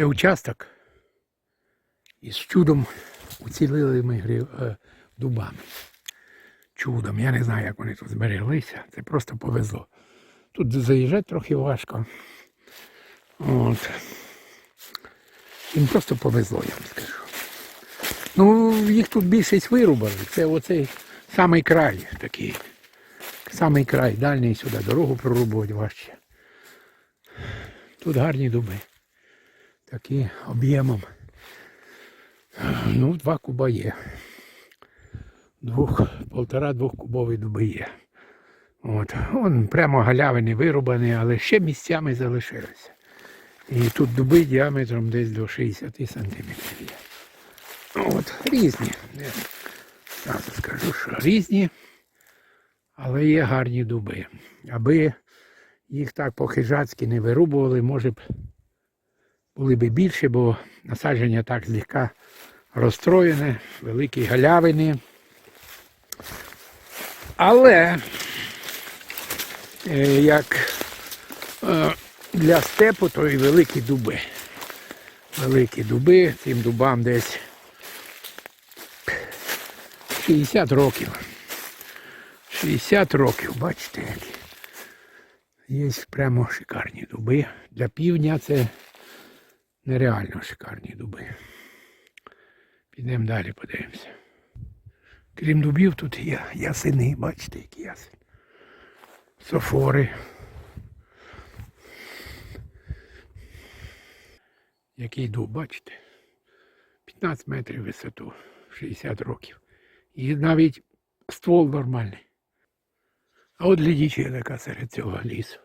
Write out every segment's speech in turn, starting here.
Це участок із чудом уцілілими гри- е, дубами. Чудом. Я не знаю, як вони тут збереглися. Це просто повезло. Тут заїжджати трохи важко. От. Їм просто повезло, я вам скажу. Ну, їх тут більшість вирубали. Це оцей самий край такий. Самий край, дальній сюди, дорогу прорубувати важче. Тут гарні дуби. Такі об'ємом. Ну, два куба є. Двох, полтора-двох кубові дуби є. От. Он прямо галявини вирубані, але ще місцями залишилися. І тут дуби діаметром десь до 60 сантиметрів є. От, різні. Я скажу, що різні, але є гарні дуби. Аби їх так по-хижацьки не вирубували, може б були б більше, бо насадження так злегка розстроєне, великі галявини. Але е, як е, для степу, то і великі дуби. Великі дуби, цим дубам десь 60 років. 60 років, бачите, які. Є прямо шикарні дуби. Для півдня це нереально шикарні дуби. Підемо далі, подивимося. Крім дубів, тут є ясени, бачите, які ясени. Софори. Який дуб, бачите? 15 метрів висоту, 60 років. І навіть ствол нормальний. А от глядічі яка серед цього лісу.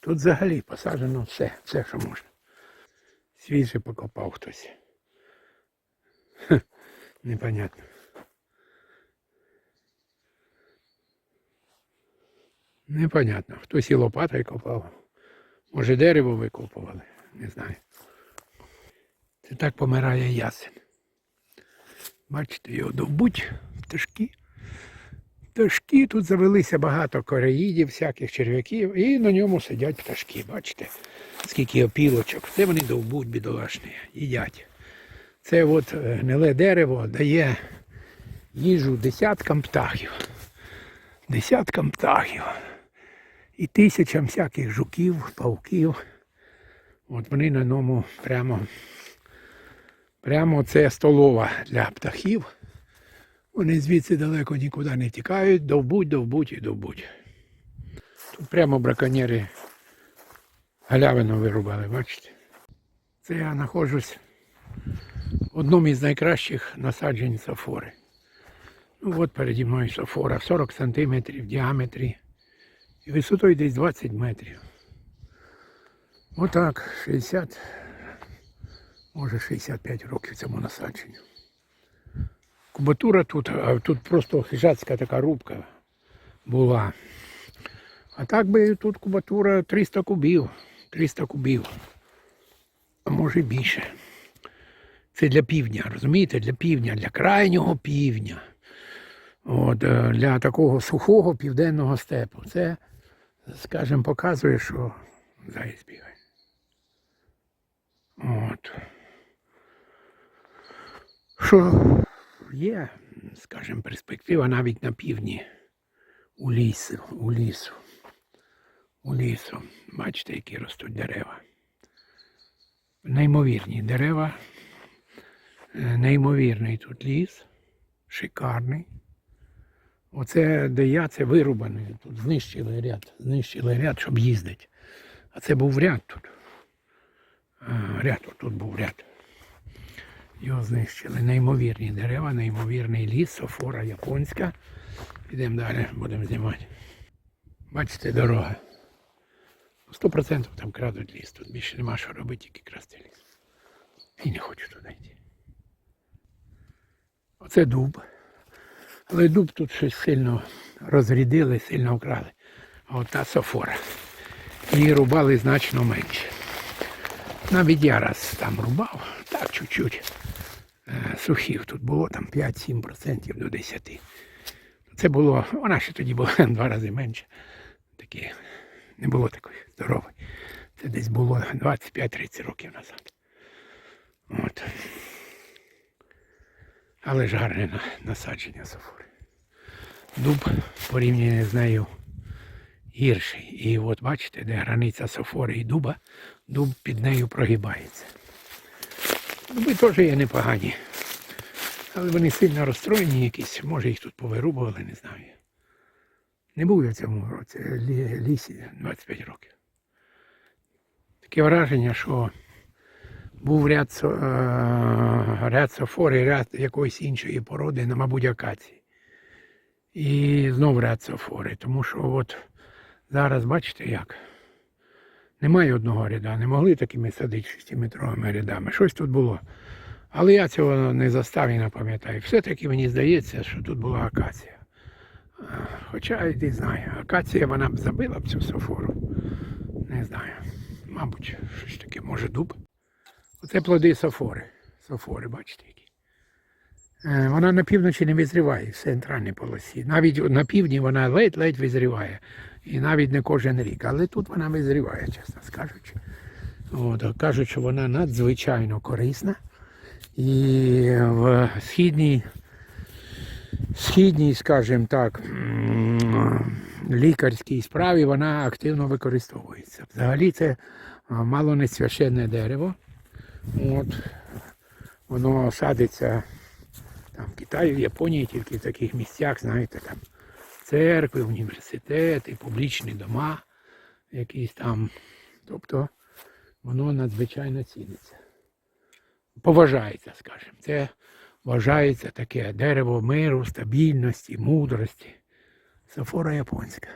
Тут взагалі посаджено все, все, що можна. Свіже покопав хтось. Хе, непонятно. Непонятно. Хтось і лопатою копав. Може дерево викопували, не знаю. Це так помирає ясен. Бачите, його довбуть пташки. Пташки тут завелися багато кореїдів, всяких черв'яків, і на ньому сидять пташки. Бачите, скільки опілочок. Це вони довбуть бідолашні, їдять. Це от е, гниле дерево дає їжу десяткам птахів. Десяткам птахів. І тисячам всяких жуків, павків. От вони на ньому прямо, прямо це столова для птахів. Вони звідси далеко нікуди не тікають, довбуть, довбуть і довбуть. Тут прямо браконьєри галявину вирубали, бачите? Це я знаходжусь в одному із найкращих насаджень сафори. Ну от переді мною сафора 40 сантиметрів в діаметрі і висотою десь 20 метрів. Отак, 60, може 65 років цьому насадженню. Кубатура тут, а тут просто хижацька така рубка була. А так би тут кубатура 300 кубів. 300 кубів. А може більше. Це для півдня, розумієте? Для півдня, для крайнього півдня. От, е, для такого сухого південного степу. Це, скажімо, показує, що заєць бігає. От. Що є, скажімо, перспектива навіть на півдні у лісу, у лісу. У лісу. Бачите, які ростуть дерева. Неймовірні дерева. Е, Неймовірний тут ліс. Шикарний. Оце, де я, це вирубаний. Тут знищили ряд, знищили ряд, щоб їздити. А це був ряд тут. А, ряд, тут був ряд. Його знищили. Неймовірні дерева, неймовірний ліс, софора японська. Підемо далі, будемо знімати. Бачите, дорога. Сто процентів там крадуть ліс. Тут більше нема що робити, тільки красти ліс. І не хочу туди йти. Оце дуб. Але дуб тут щось сильно розрядили, сильно вкрали. А от та софора. Її рубали значно менше. Навіть я раз там рубав, так чуть-чуть. Сухів тут було там 5-7% до 10. Це було, вона ще тоді була два рази менше. Такі, не було такої здорової. Це десь було 25-30 років назад. От. Але ж гарне насадження сафори. Дуб порівняно з нею гірший. І от бачите, де границя сафори і дуба, дуб під нею прогибається. Дуби теж є непогані. Але вони сильно розстроєні якісь, може їх тут повирубували, не знаю. Не був я в цьому році, лі- лісі 25 років. Таке враження, що був ряд, е, ряд софори, ряд якоїсь іншої породи, на, мабуть, акації. І знов ряд софори. Тому що от зараз бачите як. Немає одного ряда, не могли такими садити шестиметровими рядами. Щось тут було. Але я цього не застав і не пам'ятаю. Все-таки мені здається, що тут була акація. Хоча я не знаю, акація вона б забила б цю софору. Не знаю. Мабуть, щось таке, може дуб. Оце плоди софори. Софори, бачите які. Е, Вона на півночі не визріває в центральній полосі. Навіть на півдні вона ледь-ледь визріває. І навіть не кожен рік. Але тут вона визріває, чесно скажучи. От, кажуть, що вона надзвичайно корисна. І в східній, східній, скажімо так, лікарській справі вона активно використовується. Взагалі це мало не священне дерево. От, воно садиться там, в Китаї, в Японії, тільки в таких місцях, знаєте, там церкви, університети, публічні дома, якісь там. Тобто воно надзвичайно ціниться. Поважається, скажімо. Це вважається таке дерево миру, стабільності, мудрості. Сафора японська.